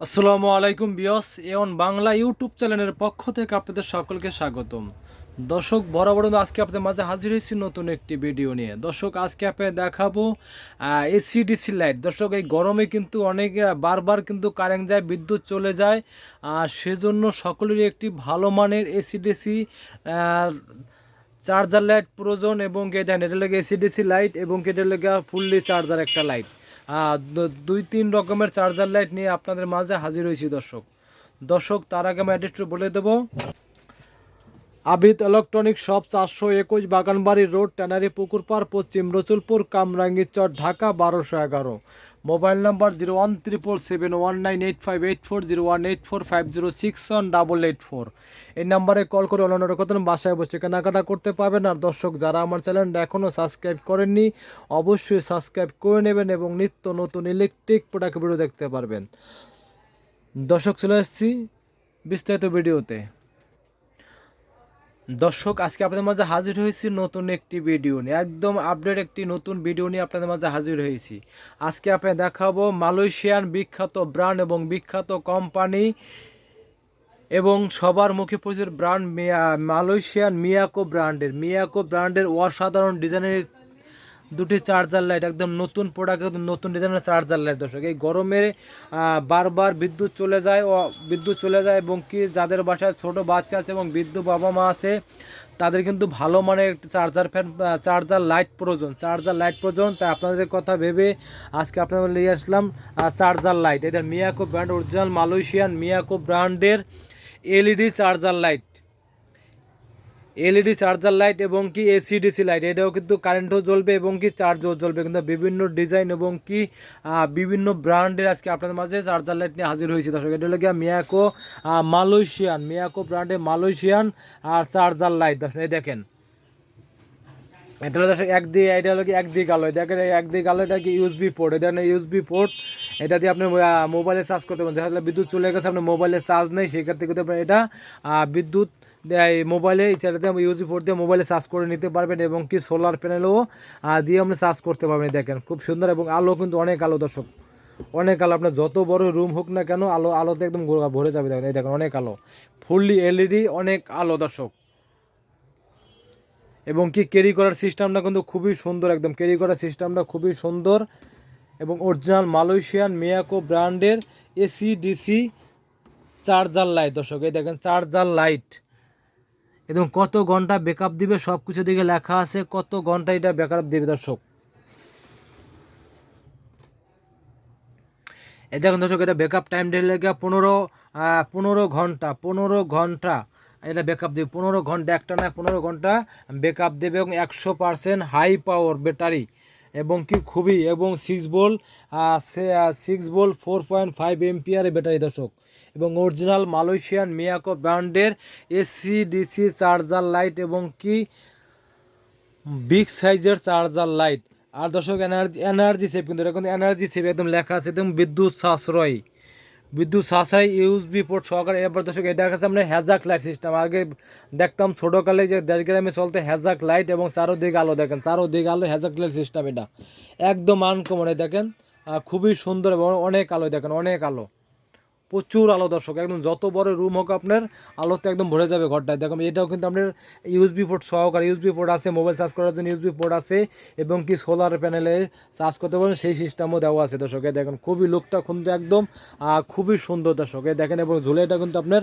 আসসালামু আলাইকুম বিয়স এওন বাংলা ইউটিউব চ্যানেলের পক্ষ থেকে আপনাদের সকলকে স্বাগতম। দর্শক, বরাবর আজকে আপনাদের মাঝে হাজির হয়েছি নতুন একটি ভিডিও নিয়ে। দর্শক, আজকে আপনাদের দেখাবো এসিডিসি লাইট দর্শক, এই গরমে কিন্তু অনেক বারবার কিন্তু কারেন্ট যায়, বিদ্যুৎ চলে যায়, আর সেজন্য সকলেরই একটি ভালো মানের এসিডিসি চার্জার লাইট প্রয়োজন এবং এটা লেগে এসিডিসি লাইট এবং এটা লেগে ফুললি চার্জার একটা লাইট দুই তিন রকমের চার্জার লাইট নিয়ে আপনাদের মাঝে হাজির হয়েছি, দর্শক। দর্শক, তার আগে আমি অ্যাড্রেসটু বলে দেবো। আবিদ ইলেকট্রনিক শপ চারশো একুশ বাগানবাড়ি রোড ট্যানারি পুকুরপাড় পশ্চিম রসুলপুর, কামরাঙ্গিরচর, ঢাকা, বারোশো এগারো। Mobile number zero one triple seven one nine eight five eight four zero one eight four five zero six one double eight four. এই নাম্বারে কল করে অন্যান্য কথা বাসায় বসে কেনাকাটা করতে পারবেন। আর দর্শক, যারা আমার চ্যানেলটা এখনও সাবস্ক্রাইব করেননি, অবশ্যই সাবস্ক্রাইব করে নেবেন এবং নিত্য নতুন ইলেকট্রিক প্রোডাক্ট ভিডিও দেখতে পারবেন। দর্শক, চলে এসেছি বিস্তারিত ভিডিওতে। দর্শক, আজকে আপনাদের মাঝে হাজির হয়েছি নতুন একটি ভিডিও নিয়ে। একদম আপডেট একটি নতুন ভিডিও নিয়ে আপনাদের মাঝে হাজির হয়েছি। আজকে আপনি দেখাবো মালয়েশিয়ান বিখ্যাত ব্র্যান্ড এবং বিখ্যাত কোম্পানি এবং সবার মুখে পরিচিত ব্র্যান্ড মালয়েশিয়ান মিয়াকো ব্র্যান্ডের মিয়াকো ব্র্যান্ডের অসাধারণ ডিজাইনের দুটি চার্জার লাইট একদম নতুন প্রোডাক্ট নতুন ডিজাইনের চার্জার লাইট দর্শক। এই গরমে বারবার বিদ্যুৎ চলে যায় ও বিদ্যুৎ চলে যায় এবং কি যাদের বাসায় ছোট বাচ্চা আছে এবং বৃদ্ধ বাবা মা আছে, তাদের কিন্তু ভালো মানের একটি চার্জার ফ্যান চার্জার লাইট প্রয়োজন। চার্জার লাইট প্রয়োজন, তাই আপনাদের কথা ভেবে আজকে আপনাদের নিয়ে আসলাম চার্জার লাইট এদের Miyako brand original Malaysian Miyako ব্র্যান্ডের LED charger light LED charger light এবং কি এসিডিসি লাইট, এটাও কিন্তু কারেন্টও জ্বলবে এবং কি চার্জও জ্বলবে। কিন্তু বিভিন্ন ডিজাইন এবং কি বিভিন্ন ব্র্যান্ডের আজকে আপনাদের মাঝে চার্জার লাইট নিয়ে হাজির হয়েছে। দর্শক, এটা হলো গিয়ে মিয়াকো মালয়েশিয়ান, মিয়াকো ব্র্যান্ডের মালয়েশিয়ান আর চার্জার লাইট। দর্শক, এই দেখেন। এটা হলো দর্শক একদিকে এটা হলো কি একদিকে আলো দেখেন একদিকে আলো এটা কি ইউএসবি পোর্ট এটা ইউএসবি পোর্ট এটা দিয়ে আপনি মোবাইলে চার্জ করতে পারেন। দেখা বিদ্যুৎ চলে গেছে, আপনার মোবাইলে চার্জ নেই, সেক্ষেত্রে কিন্তু এটা বিদ্যুৎ মোবাইলে এটাতে ইউএসবি ফোর দিয়ে মোবাইলে চার্জ করে নিতে পারবেন এবং কি সোলার প্যানেলও দিয়ে আপনি চার্জ করতে পারবেন দেখেন। খুব সুন্দর এবং আলো কিন্তু অনেক আলো, দর্শক। অনেক আলো, আপনার যত বড় রুম হোক না কেন, আলো, আলোতে একদম ভরে যাবে, দেখেন, এই দেখেন, অনেক আলো। ফুললি এলইডি অনেক আলো, দর্শক। এবং কি ক্যারি করার সিস্টেমটা কিন্তু খুবই সুন্দর, একদম ক্যারি করার সিস্টেমটা খুবই সুন্দর। এবং অরিজিনাল মালয়েশিয়ান মিয়াকো ব্র্যান্ডের এসি ডিসি চার্জার লাইট দর্শক, এই দেখেন চার্জার লাইট এবং কত ঘণ্টা ব্যাকআপ দিবে সব কিছু দিকে লেখা আছে, কত ঘণ্টা এটা ব্যাকআপ দিবে দর্শক? এই দেখুন দর্শক, এটা ব্যাকআপ টাইম লেগে পনেরো পনেরো ঘণ্টা পনেরো ঘণ্টা এটা ব্যাকআপ দেবে। পনেরো ঘণ্টা একটা না পনেরো ঘণ্টা ব্যাকআপ দেবে এবং একশো পার্সেন্ট হাই পাওয়ার ব্যাটারি এবং কি খুবই, এবং সিক্স বোল সিক্স বোল ফোর পয়েন্ট ফাইভ এমপিয়ারের ব্যাটারি দর্শক। এবং অরিজিনাল মালয়েশিয়ান মিয়াকো ব্র্যান্ডের এসি ডিসি চার্জার লাইট এবং কি বিগ সাইজের চার্জার লাইট। আর দর্শক, এনার্জি এনার্জি সেভ, কিন্তু এটা কিন্তু এনার্জি সেভ একদম লেখা আছে, একদম বিদ্যুৎ সাশ্রয়। বিদ্যুৎ সাশ্রয় ইউএসবি পোর্ট সহকারে। এরপর দর্শক, এটা কাছে আপনার হ্যাজাক লাইট সিস্টেম আগে দেখতাম ছোটোকালে যে দেড় গ্রামে চলতে হ্যাজাক লাইট এবং চারোদিকে আলো, দেখেন, চারোদিকে আলো হ্যাজাক লাইট সিস্টেম এটা। একদম আনকমন দেখেন। খুবই সুন্দর এবং অনেক আলো, দেখেন, অনেক আলো। প্রচুর আলো দর্শক, একদম যত বড় রুম হোক আপনার, আলোতে একদম ভরে যাবে ঘরটায়। দেখুন, এটাও কিন্তু আপনার ইউএসবি পোর্ট সহকারে ইউএসবি পোর্ট আছে মোবাইল চার্জ করার জন্য ইউএসবি পোর্ট আছে, এবং কি সোলার প্যানেলে চার্জ করতে পারেন, সেই সিস্টেমও দেওয়া আছে দর্শক। দেখেন, খুবই লুকটা কিন্তু একদম খুবই সুন্দর দর্শক। দেখেন, এবং ঝুলেটা কিন্তু আপনার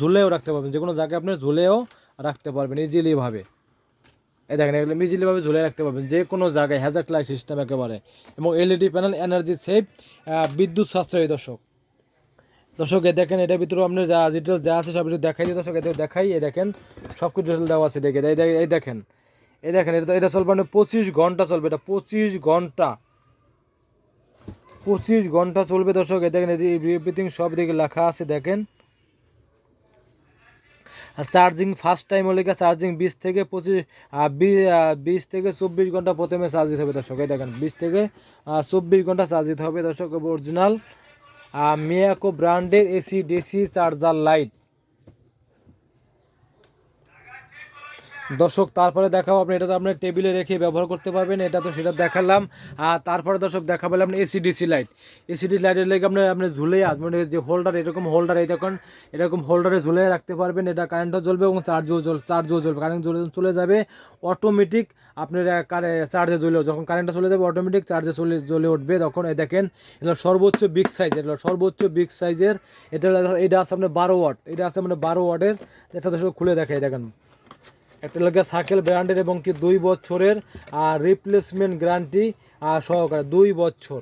ঝুলেও রাখতে পারবেন যে কোনো জায়গায় আপনার ঝুলেও রাখতে পারবেন ইজিলিভাবে এই দেখেন, এগুলো ইজিলিভাবে ঝুলে রাখতে পারবেন যে কোনো জায়গায় হ্যাজাক লাইট সিস্টেম একেবারে। এবং এলইডি প্যানেল এনার্জি সেভ বিদ্যুৎ সাশ্রয়ী দর্শক। দর্শক এ দেখেন, এটার ভিতরে আপনার যা ডিটেলস যা আছে সব কিছু দেখাই দিই। দর্শক এতে দেখাই, এই দেখেন সব কিছু ডিটেল দেওয়া আছে দেখে। এই দেখেন এই দেখেন, এটা এটা চলবে মানে পঁচিশ ঘণ্টা চলবে, এটা পঁচিশ ঘণ্টা। পঁচিশ ঘণ্টা চলবে দর্শক, এই দেখেন এভরিথিং সব দিকে লেখা আছে, দেখেন। চার্জিং ফার্স্ট টাইম হলে চার্জিং বিশ থেকে পঁচিশ বিশ থেকে চব্বিশ ঘণ্টা প্রথমে চার্জ দিতে হবে দর্শক, এই দেখেন, বিশ থেকে চব্বিশ ঘণ্টা চার্জ দিতে হবে দর্শক অরিজিনাল মিয়াকো ব্র্যান্ডের এসি ডিসি চার্জার লাইট। দর্শক, তারপরে দেখাবো আপনি, এটা তো আপনি টেবিলে রেখে ব্যবহার করতে পারবেন, এটা তো সেটা দেখালাম। আর তারপরে দর্শক, দেখাবো আপনি এসিডিসি লাইট এসিডি লাইটের লেগে আপনি আপনি ঝুলে মানে যে হোল্ডার এরকম হোল্ডার এই দেখুন, এরকম হোল্ডারে ঝুলে রাখতে পারবেন, এটা কারেন্টও জ্বলবে এবং চার্জও জ্বল চার্জও জ্বলবে। কারেন্ট জ্বলে, চলে যাবে অটোমেটিক আপনার চার্জে জ্বলে যখন কারেন্টটা চলে যাবে অটোমেটিক চার্জে চলে, জ্বলে উঠবে। তখন এই দেখেন, এটা সর্বোচ্চ বিগ সাইজের এটা সর্বোচ্চ বিগ সাইজের এটা এটা আছে আপনার বারো ওয়াট এটা আছে আপনার বারো ওয়াটের এটা সব খুলে দেখাই, দেখেন। একটা লাগে সাইকেল ব্র্যান্ডের এবং কি দুই বছরের আর রিপ্লেসমেন্ট গ্যারান্টি সহকারে দুই বছর।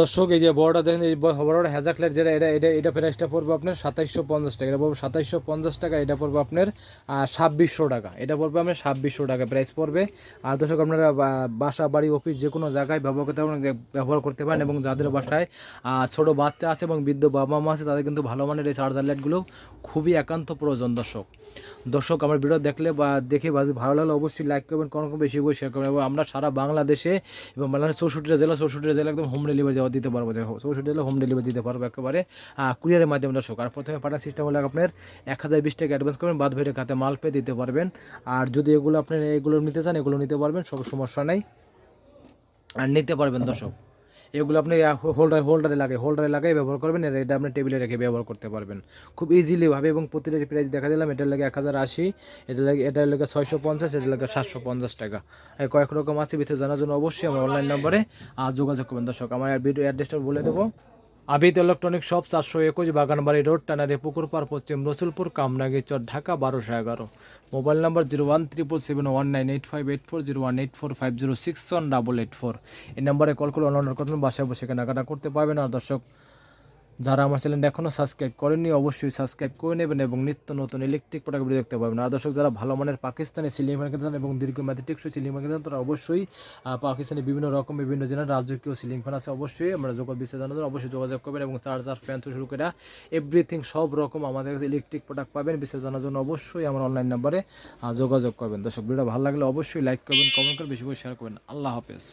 দর্শক, এই যে বড়টা দেখেন, এই বড়টা হ্যাজাকলের যেটা, এটা এটা এটা প্রাইসটা পড়বে আপনার সাতাইশশো পঞ্চাশ টাকা। এটা পড়বে সাতাইশশো পঞ্চাশ টাকা, এটা পড়বে আপনার ছাব্বিশশো টাকা। এটা পড়বে আপনার ছাব্বিশশো টাকা প্রাইস পড়বে। আর দর্শক, আপনারা বাসা, বাড়ি অফিস যে কোনো জায়গায় ব্যবহার করতে পারেন ব্যবহার করতে পারেন এবং যাদের বাসায় ছোটো বাচ্চা আছে এবং বৃদ্ধ বাবা মা আছে, তাদের কিন্তু ভালো মানের এই চার্জার লাইটগুলো খুবই একান্ত প্রয়োজন দর্শক। দর্শক, আমার ভিডিও দেখলে বা, দেখে ভালো লাগলে অবশ্যই লাইক করবেন কোনো বেশি করে শেয়ার করবেন এবং আমরা সারা বাংলাদেশে এবং বাংলাদেশের চৌষট্টিটা জেলা চৌষট্টিটা জেলা একদম হোম ডেলিভারি দেওয়া দিতে পারব চৌষট্টি হলে হোম ডেলিভারি দিতে পারব একেবারে কুরিয়ারের মাধ্যমে দর্শক। আর প্রথমে পাঠার সিস্টেম হলে আপনার এক হাজার বিশ টাকা অ্যাডভান্স করবেন, বাদ ভেটে খাতে মাল পেয়ে দিতে পারবেন। আর যদি এগুলো আপনি, এগুলো নিতে চান, এগুলো নিতে পারবেন, সব সমস্যা নেই। আর নিতে পারবেন দর্শক। এগুলো আপনি হোল্ডার হোল্ডারে লাগে হোল্ডারে লাগাই ব্যবহার করবেন, আর এটা আপনি টেবিলে রেখে ব্যবহার করতে পারবেন। খুব ইজিলিভাবে এবং প্রতিটা প্রাইস দেখা দিলাম, এটার লাগে এক হাজার আশি এটা লাগে, এটার লাগে ছয়শো পঞ্চাশ, এটার লাগে সাতশো পঞ্চাশ টাকা। কয়েক রকম আছে, ভিতরে জানার জন্য অবশ্যই আমার অনলাইন নম্বরে যোগাযোগ করবেন। দর্শক, আমার ভিডিও অ্যাড্রেসটা বলে দেবো। আবিদ ইলেকট্রনিক শপ চারশো একুশ বাগানবাড়ি রোড, টানারি পুকুর পার পশ্চিম রসুলপুর কামনাগি চর, ঢাকা বারোশো এগারো। Mobile number zero one triple seven one nine eight five eight four zero one eight four five zero six one double eight four. এই নম্বরে কল করে অনলাইন করবেন বাসায় বসে কেনাকাটা করতে পারবেন। আর দর্শক যারা আমার চ্যানেলটা এখনও সাবস্ক্রাইব করেননি অবশ্যই সাবস্ক্রাইব করে নেবেন এবং নিত্য নতুন ইলেকট্রিক প্রোডাক্ট দেখতে পাবেন। আর দর্শক যারা ভালো মানের পাকিস্তানি সিলিং ফ্যান এবং দীর্ঘমেয়াদী টেকসই সিলিং ফ্যান কিনতে চান তারা অবশ্যই আহ, পাকিস্তানি বিভিন্ন রকম বিভিন্ন জেলার রাজকীয় সিলিং ফ্যান আছে। অবশ্যই আমরা যোগাযোগ জন্য অবশ্যই যোগাযোগ করবেন এবং চার্জার ফ্যান থেকে শুরু করে এভরিথিং সব রকম আমাদের কাছে ইলেকট্রিক প্রোডাক্ট পাবেন। জানার জন্য অবশ্যই আমার অনলাইন নাম্বারে যোগাযোগ করবেন। দর্শক ভিডিও ভালো লাগলে অবশ্যই লাইক করবেন কমেন্ট করবেন বেশি করে শেয়ার করবেন। আল্লাহ হাফেজ।